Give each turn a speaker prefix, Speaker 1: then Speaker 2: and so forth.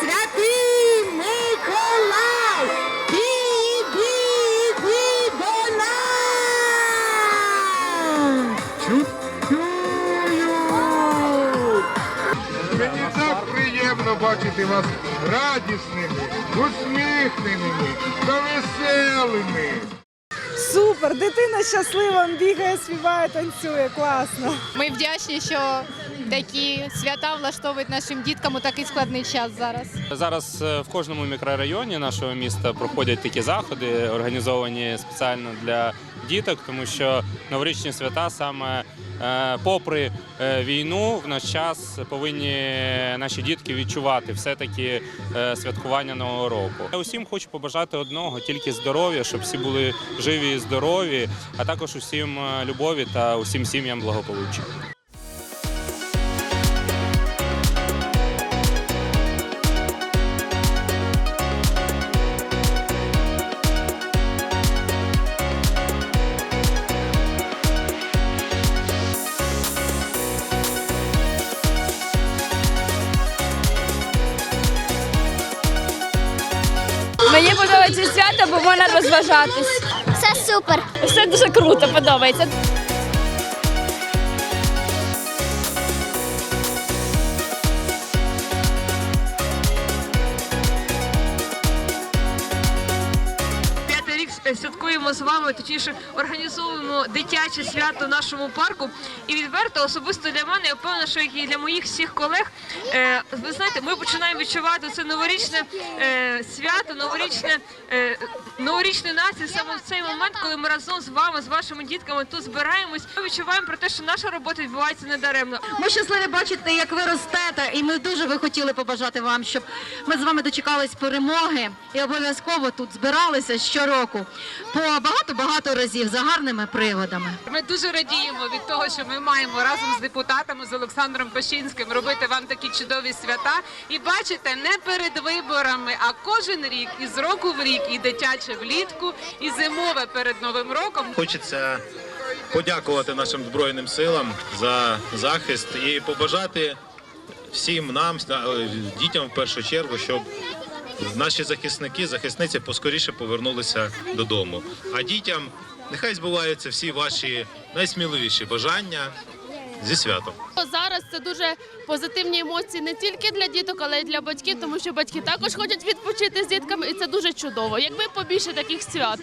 Speaker 1: Святий Миколай! Мені так приємно бачити вас радісними, усміхненими та веселими.
Speaker 2: Супер! Дитина щаслива бігає, співає, танцює, класно.
Speaker 3: Ми вдячні, що такі свята влаштовують нашим діткам у такий складний час зараз.
Speaker 4: Зараз е, в кожному мікрорайоні нашого міста проходять такі заходи, організовані спеціально для діток, тому що новорічні свята саме е, попри е, війну в наш час повинні наші дітки відчувати все-таки е, святкування нового року. Я усім хочу побажати одного, тільки здоров'я, щоб всі були живі і здорові, а також усім любові та усім сім'ям благополуччя.
Speaker 5: Мені подобається свято, бо можна розважатись.
Speaker 6: Все супер.
Speaker 5: Все дуже круто, подобається.
Speaker 7: Святкуємо з вами, точніше організовуємо дитяче свято в нашому парку. І відверто особисто для мене, я впевнена, що як і для моїх всіх колег, е, ви знаєте, ми починаємо відчувати це новорічне е, свято, новорічне е, новорічний настрій саме в цей момент, коли ми разом з вами, з вашими дітками тут збираємось. Ми відчуваємо про те, що наша робота відбувається недаремно.
Speaker 8: Ми щасливі бачити, як ви ростете, і ми дуже би хотіли побажати вам, щоб ми з вами дочекались перемоги і обов'язково тут збиралися щороку по багато-багато разів за гарними приводами.
Speaker 9: Ми дуже радіємо від того, що ми маємо разом з депутатами з Олександром Пашинським робити вам такі чудові свята. І бачите, не перед виборами, а кожен рік із року в рік і дитяче влітку, і зимове перед новим роком.
Speaker 10: Хочеться подякувати нашим збройним силам за захист і побажати всім нам, е, дітям в першу чергу, щоб наші захисники, захисниці поскоріше повернулися додому. А дітям нехай збуваються всі ваші найсміливіші бажання зі святом.
Speaker 5: Зараз це дуже позитивні емоції не тільки для діток, але й для батьків, тому що батьки також хочуть відпочити з дітками, і це дуже чудово. Якби побільше таких свят.